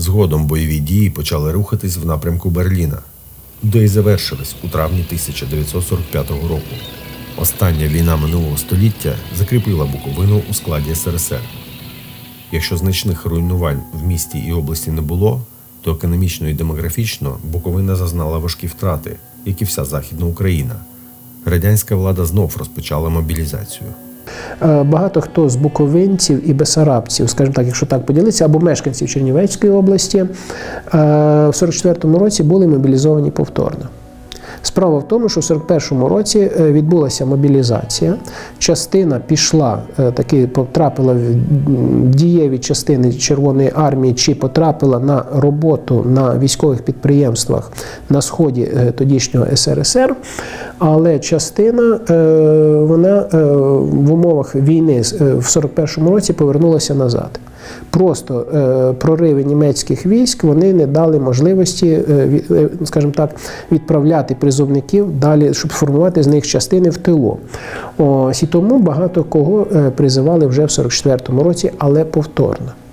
Згодом бойові дії почали рухатись в напрямку Берліна, де й завершились у травні 1945 року. Остання війна минулого століття закріпила Буковину у складі СРСР. Якщо значних руйнувань в місті і області не було, то економічно і демографічно Буковина зазнала важкі втрати, як і вся Західна Україна. Радянська влада знов розпочала мобілізацію. Е, Багато хто з буковинців і бесарабців, скажімо так, якщо так поділитися, або мешканців Чернівецької області, е, в 44-му році були мобілізовані повторно. Справа в тому, що в 41-му році е, відбулася мобілізація. Частина пішла, таки потрапила в дієві частини Червоної армії, чи потрапила на роботу на військових підприємствах на сході тодішнього СРСР. Але частина е, вона е, в умовах війни е, в 41-му році повернулася назад. Просто прориви німецьких військ вони не дали можливості, скажімо так, відправляти призовників далі, щоб формувати з них частини в тилу. Ось і тому багато кого призивали вже в 44-му році, але повторно.